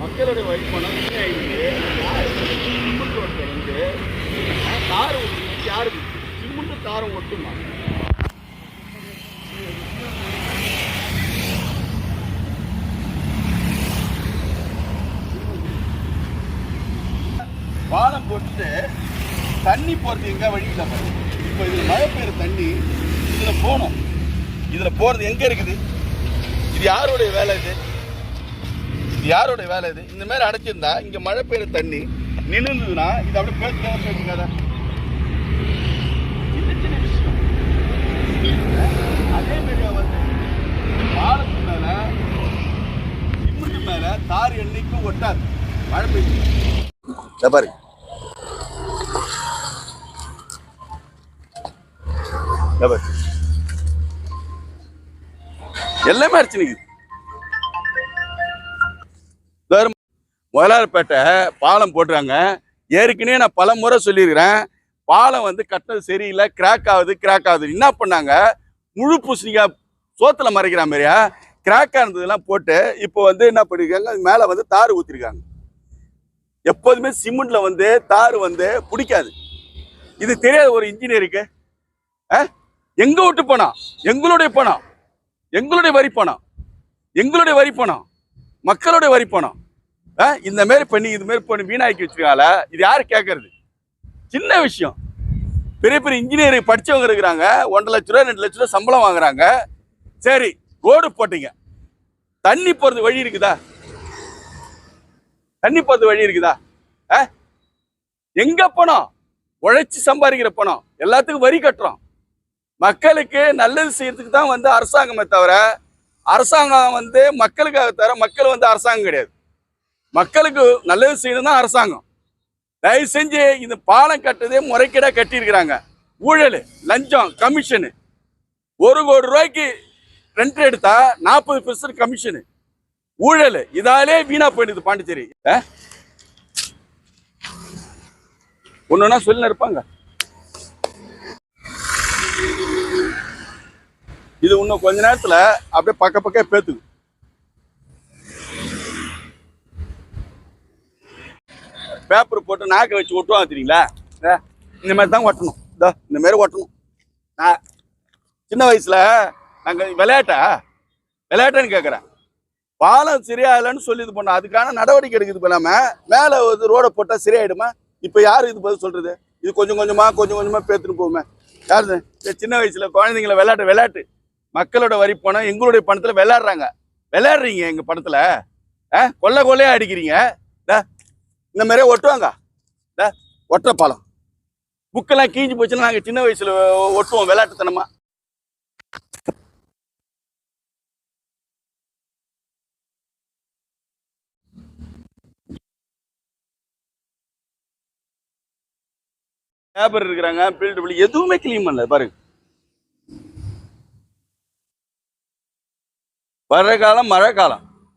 மக்களுடைய வழிபணம் சிமெண்ட் ரோட்டில் வந்து தார் ஒட்டு யாரு சிமெண்ட் தாரம் ஒட்டுமா வானம் போட்டுட்டு தண்ணி போறது எங்க வழியில் இல்லை இப்போ இதுல மழை பெய்யுற தண்ணி இதுல போகணும். இதுல போறது எங்க இருக்குது? இது யாருடைய வேலை இது? இது யாருடைய வேலை இது? இந்த மாதிரி அடைச்சிருந்தா இங்க மழை பெய்யுற தண்ணி நின்றுதுன்னா இது அப்படியே பேசுக்காத பேசுக்காத அதே மாதிரி வந்து பாலத்து மேல சிமெண்ட் மேல தார் என்னைக்கும் ஒட்டாது. மழை பெய்யுது. இதை பாரு. எல்லாமே அடிச்சு நிக்குது. முதலாளிப்பேட்டை பாலம் போட்டுறாங்க ஏற்கனவே நான் பல முறை சொல்லியிருக்கிறேன். பாலம் வந்து கட்டினது சரியில்லை. கிராக் ஆகுது கிராக் ஆகுது. என்ன பண்ணாங்க? முழு பூசணிக்காய் சோத்தில் மறைக்கிற மாதிரியா? கிராக் இருந்ததெல்லாம் போட்டு இப்போ வந்து என்ன பண்ணிருக்காங்க? மேலே வந்து தார் ஊற்றிருக்காங்க எப்போதுமே சிமெண்ட்டில் வந்து தார் வந்து பிடிக்காது. இது தெரியாத ஒரு இன்ஜினியருக்கு எங்கள் விட்டு பணம் எங்களுடைய பணம் எங்களுடைய வரி பணம் எங்களுடைய வரி பணம் மக்களுடைய வரி பணம் இந்த மாதிரி பண்ணி இது மாதிரி பண்ணி வீணாக்கி வச்சிருக்காங்கள இது யார் கேட்கறது சின்ன விஷயம். பெரிய பெரிய இன்ஜினியரிங் படிச்சவங்க இருக்கிறாங்க. ஒன்றரை லட்ச ரூபா ரெண்டு லட்ச ரூபா சம்பளம் வாங்குறாங்க. சரி ரோடு போட்டீங்க. தண்ணி போகிறது வழி இருக்குதா? தண்ணி போகிறது வழி இருக்குதா? ஆ? எங்க பணம்? உழைச்சி சம்பாதிக்கிற பணம். எல்லாத்துக்கும் வரி கட்டுறோம். மக்களுக்கு நல்லது செய்யறதுக்கு தான் வந்து அரசாங்கமே தவிர அரசாங்கம் வந்து மக்களுக்காக தவிர மக்கள் வந்து அரசாங்கம் கிடையாது. மக்களுக்கு நல்லது செய்யணும் தான் அரசாங்கம். தயவு செஞ்சு இந்த பாலம் கட்டுறதே முறைகேடாக கட்டியிருக்கிறாங்க. ஊழல் லஞ்சம் கமிஷனு ஒரு கோடி ரூபாய்க்கு ரெண்ட் எடுத்தா நாற்பது பெர்சன்ட் கமிஷனு ஊழல் இதாலே வீணா போயிடுது பாண்டிச்சேரி. ஒன்றுனா சொல்லி இருப்பாங்க. இது இன்னும் கொஞ்ச நேரத்தில் அப்படியே பக்க பக்கம் பேத்துக்கு பேப்பர் போட்டு நாக்கை வச்சு ஒட்டுவாங்க தெரியுங்களா? இந்த மாதிரி தான் ஒட்டணும். இதோ இந்த மாதிரி ஒட்டணும். நான் சின்ன வயசில் நாங்கள் விளையாட்டா? விளையாட்டேன்னு கேட்குறேன் பாலம் சரியாகலன்னு சொல்லி இது பண்ணோம். அதுக்கான நடவடிக்கை எடுக்குது பண்ணாமல் மேலே வந்து ரோடை போட்டால் சரியாயிடுமா? இப்போ யார் இது பதில் சொல்கிறது இது கொஞ்சம் கொஞ்சமாக கொஞ்சம் கொஞ்சமாக பேத்துட்டு போகுமே யார் சின்ன வயசில் குழந்தைங்கள விளையாட்டு விளையாட்டு. மக்களோட வரி பணம் எங்களுடைய பணத்தில் விளையாடுறாங்க. விளையாடுறீங்க எங்கள் பணத்தில்? ஆ? கொள்ளை கொள்ளையாக அடிக்கிறீங்க. இந்த மாதிரியே ஒட்டுவாங்க. டே, ஒற்றை பாலம் புக்கெல்லாம் கீஞ்சு போச்சுன்னா நாங்கள் சின்ன வயசுல ஒட்டுவோம் விளையாட்டுத்தனமா. லேபர் இருக்கிறாங்க பில்டு எதுவுமே கிளீன் பண்ணல பாருங்க. வர்ற காலம் மழை காலம்.